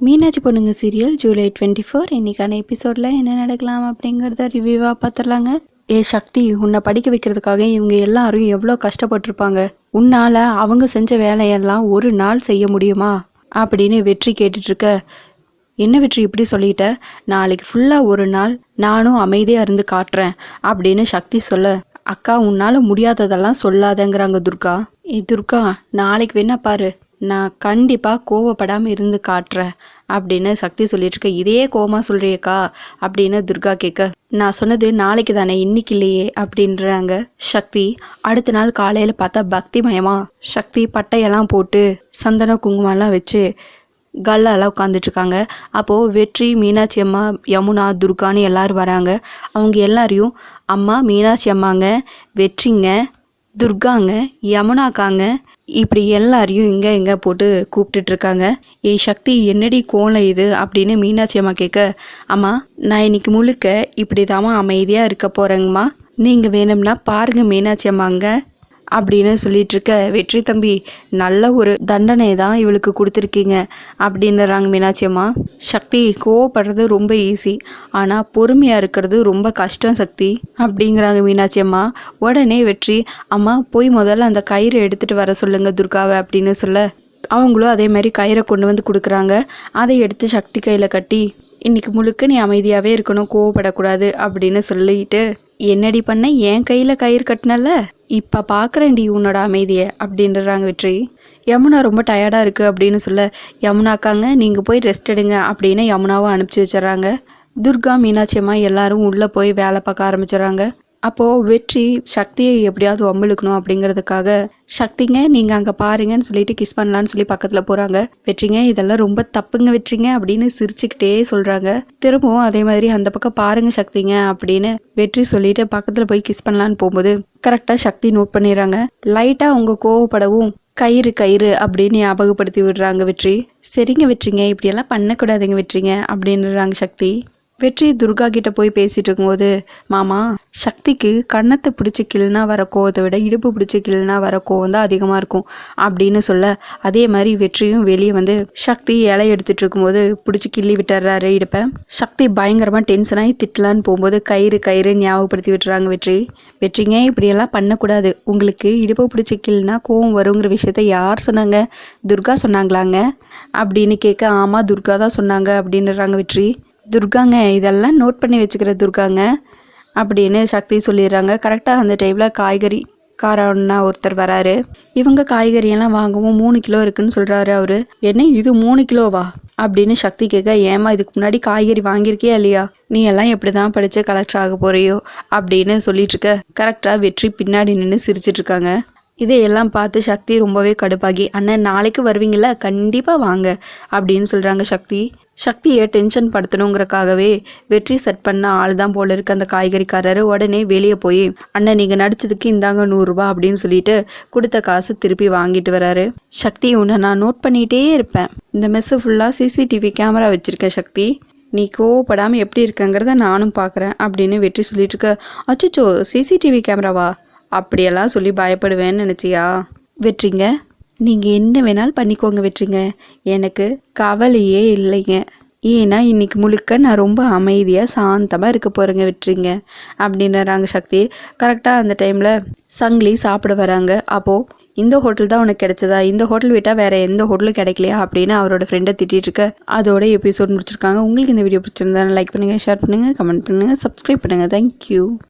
மீனாட்சி பொண்ணுங்க serial July twenty four இன்னைக்கான எபிசோடில் என்ன நடக்கலாம் அப்படிங்கிறத ரிவ்யூவாக பார்த்துடலாங்க ஏ சக்தி உன்னை படிக்க வைக்கிறதுக்காக இவங்க எல்லாரும் எவ்வளோ கஷ்டப்பட்டிருப்பாங்க. உன்னால் அவங்க செஞ்ச வேலையெல்லாம் ஒரு நாள் செய்ய முடியுமா? அப்படின்னு வெற்றி கேட்டுட்ருக்க. என்ன வெற்றி இப்படி சொல்லிட்ட? நாளைக்கு ஃபுல்லாக ஒரு நாள் நானும் அமைதியாக இருந்து காட்டுறேன் அப்படின்னு சக்தி சொல்ல. அக்கா உன்னால் முடியாததெல்லாம் சொல்லாதங்கிறாங்க துர்கா. ஏ துர்கா நாளைக்கு வேணா பாரு. நான் கண்டிப்பாக கோவப்படாமல் இருந்து காட்டுறேன் அப்படின்னு சக்தி சொல்லிட்டு இருக்க இதே கோமா சொல்றியக்கா? அப்படின்னு துர்கா கேட்க நான் சொன்னது நாளைக்கு தானே இன்னைக்கு இல்லையே அப்படின்றாங்க சக்தி. அடுத்த நாள் காலையில் பார்த்தா பக்தி மயமா சக்தி பட்டையெல்லாம் போட்டு சந்தன குங்குமம்லாம் வச்சு கல்லாலாம் உட்காந்துட்ருக்காங்க அப்போது வெற்றி மீனாட்சி அம்மா யமுனா துர்கான்னு எல்லோரும் வராங்க. அவங்க எல்லாரையும் அம்மா மீனாட்சி அம்மாங்க வெற்றிங்க துர்காங்க யமுனாக்காங்க இப்படி எல்லாரையும் இங்கே எங்கே போட்டு கூப்பிட்டுட்ருக்காங்க. ஏ சக்தி என்னடி கோலம் இது? அப்படின்னு மீனாட்சி அம்மா கேட்க அம்மா நான் இன்னைக்கு முழுக்க இப்படி தாம்மா அமைதியாக இருக்க போகிறேங்கம்மா நீங்கள் வேணும்னா பாருங்கள் மீனாட்சி அம்மாங்க அப்படின்னு சொல்லிட்டு இருக்க வெற்றி தம்பி நல்ல ஒரு தண்டனை தான் இவளுக்கு கொடுத்துருக்கீங்க அப்படின்னுறாங்க மீனாட்சி அம்மா. சக்தி கோவப்படுறது ரொம்ப ஈஸி ஆனால் பொறுமையாக இருக்கிறது ரொம்ப கஷ்டம் சக்தி அப்படிங்கிறாங்க மீனாட்சி அம்மா. உடனே வெற்றி அம்மா போய் முதல்ல அந்த கயிறை எடுத்துகிட்டு வர சொல்லுங்க துர்காவை அப்படின்னு சொல்ல அவங்களும் அதே மாதிரி கயிறை கொண்டு வந்து கொடுக்குறாங்க. அதை எடுத்து சக்தி கையில் கட்டி இன்றைக்கி முழுக்க நீ அமைதியாகவே இருக்கணும் கோவப்படக்கூடாது அப்படின்னு சொல்லிட்டு என்னடி பண்ண? என் கையில் கயிறு கட்டினல இப்போ பார்க்குறேன்டி உன்னோட அமைதியை அப்படின்றாங்க வெற்றி. யமுனா ரொம்ப டயர்டாக இருக்குது அப்படின்னு சொல்ல யமுனாக்காங்க நீங்கள் போய் ரெஸ்ட் எடுங்க அப்படின்னு யமுனாவை அனுப்பிச்சி வச்சிடறாங்க. துர்கா மீனாட்சி அம்மா எல்லாரும் உள்ளே போய் வேலை பார்க்க ஆரம்பிச்சிடுறாங்க. அப்போது வெற்றி சக்தியை எப்படியாவது வம்பிழுக்கணும் அப்படிங்கிறதுக்காக சக்திங்க நீங்கள் அங்கே பாருங்கன்னு சொல்லிட்டு கிஸ் பண்ணலான்னு சொல்லி பக்கத்தில் போகிறாங்க வெற்றிங்க இதெல்லாம் ரொம்ப தப்புங்க வெற்றிங்க அப்படின்னு சிரிச்சுக்கிட்டே சொல்கிறாங்க திரும்பவும் அதே மாதிரி அந்த பக்கம் பாருங்க சக்திங்க அப்படின்னு வெற்றி சொல்லிட்டு பக்கத்தில் போய் கிஸ் பண்ணலான்னு போகும்போது கரெக்டாக சக்தி நோட் பண்ணிடுறாங்க. லைட்டாக அவங்க கோவப்படவும் கயிறு கயிறு அப்படின்னு ஞாபகப்படுத்தி விடுறாங்க வெற்றி. சரிங்க வெற்றிங்க இப்படியெல்லாம் பண்ணக்கூடாதுங்க வெற்றிங்க அப்படின்றாங்க சக்தி. வெற்றி துர்கா கிட்ட போய் பேசிட்டு இருக்கும்போது மாமா சக்திக்கு கன்னத்தை பிடிச்சி கிள்னா வர கோவத்தை விட இடுப்பு பிடிச்சி கிள்னா வர கோவம் தான் அதிகமாக இருக்கும் அப்படின்னு சொல்ல அதே மாதிரி வெற்றியும் வெளியே வந்து சக்தி இலை எடுத்துட்டு இருக்கும்போது பிடிச்சி கிள்ளி விட்டுறாரு இடுப்பேன் சக்தி பயங்கரமாக டென்ஷன் ஆகி திட்டலான்னு போகும்போது கயிறு கயிறு ஞாபகப்படுத்தி விட்டுறாங்க வெற்றி. வெற்றிங்க இப்படியெல்லாம் பண்ணக்கூடாது. உங்களுக்கு இடுப்பு பிடிச்சி கிள்னா கோவம் வருங்கிற விஷயத்த யார் சொன்னாங்க? துர்கா சொன்னாங்களாங்க? அப்படின்னு கேட்க ஆமாம் துர்கா தான் சொன்னாங்க அப்படின்றாங்க வெற்றி. துர்காங்க இதெல்லாம் நோட் பண்ணி வச்சுக்கிற துர்காங்க அப்படின்னு சக்தி சொல்லிடுறாங்க. கரெக்டாக அந்த டைமில் காய்கறி காரன்னா ஒருத்தர் வராரு. இவங்க காய்கறியெல்லாம் வாங்கவும் மூணு கிலோ இருக்குன்னு சொல்கிறாரு அவரு. என்ன இது மூணு கிலோவா? அப்படின்னு சக்தி கேட்க ஏமா இதுக்கு முன்னாடி காய்கறி வாங்கியிருக்கியா இல்லையா? நீ எல்லாம் எப்படி தான் படித்து கலெக்டர் ஆக போறியோ? அப்படின்னு சொல்லிட்டு இருக்க. கரெக்டாக வெற்றி பின்னாடி நின்று சிரிச்சிட்டு இருக்காங்க. இதையெல்லாம் பார்த்து சக்தி ரொம்பவே கடுப்பாகி அண்ணன் நாளைக்கு வருவீங்கள கண்டிப்பாக வாங்க அப்படின்னு சொல்கிறாங்க சக்தி. சக்தியை டென்ஷன் படுத்தணுங்கிறக்காகவே வெற்றி செட் பண்ண ஆள் தான் போல இருக்க அந்த காய்கறிக்காரர். உடனே வெளியே போய் அண்ணன் நீங்கள் நடிச்சதுக்கு இந்தாங்க நூறுரூபா அப்படின்னு சொல்லிட்டு கொடுத்த காசு திருப்பி வாங்கிட்டு வராரு. சக்தி உன்னை நான் நோட் பண்ணிகிட்டே இருப்பேன். இந்த மெஸ்ஸு ஃபுல்லாக சிசிடிவி கேமரா வச்சுருக்கேன் சக்தி. நீ கோவப்படாமல் எப்படி இருக்கங்கிறத நானும் பார்க்குறேன் அப்படின்னு வெற்றி சொல்லிட்டு இருக்க. அச்சோ சிசிடிவி கேமராவா அப்படியெல்லாம் சொல்லி பயப்படுவேன்னு நினச்சியா? வெற்றிங்க நீங்கள் என்ன வேணாலும் பண்ணிக்கோங்க வெற்றிங்க. எனக்கு கவலையே இல்லைங்க. ஏன்னா இன்றைக்கி முழுக்க நான் ரொம்ப அமைதியாக சாந்தமாக இருக்க போகிறேங்க விட்டுருங்க அப்படின்றாங்க சக்தி. கரெக்டாக அந்த டைமில் சங்கிலி சாப்பிட வராங்க. அப்போது இந்த ஹோட்டல் தான் உனக்கு கிடைச்சதா? இந்த ஹோட்டல் விட்டால் வேறு எந்த ஹோட்டலும் கிடைக்கலையா? அப்படின்னு அவரோட ஃப்ரெண்டை திட்டிருக்க இருக்க. அதோட எபிசோட் முடிச்சிருக்காங்க. உங்களுக்கு இந்த வீடியோ பிடிச்சிருந்தா லைக் பண்ணுங்கள் ஷேர் பண்ணுங்கள் கமெண்ட் பண்ணுங்கள் சப்ஸ்கிரைப் பண்ணுங்கள் தேங்க்யூ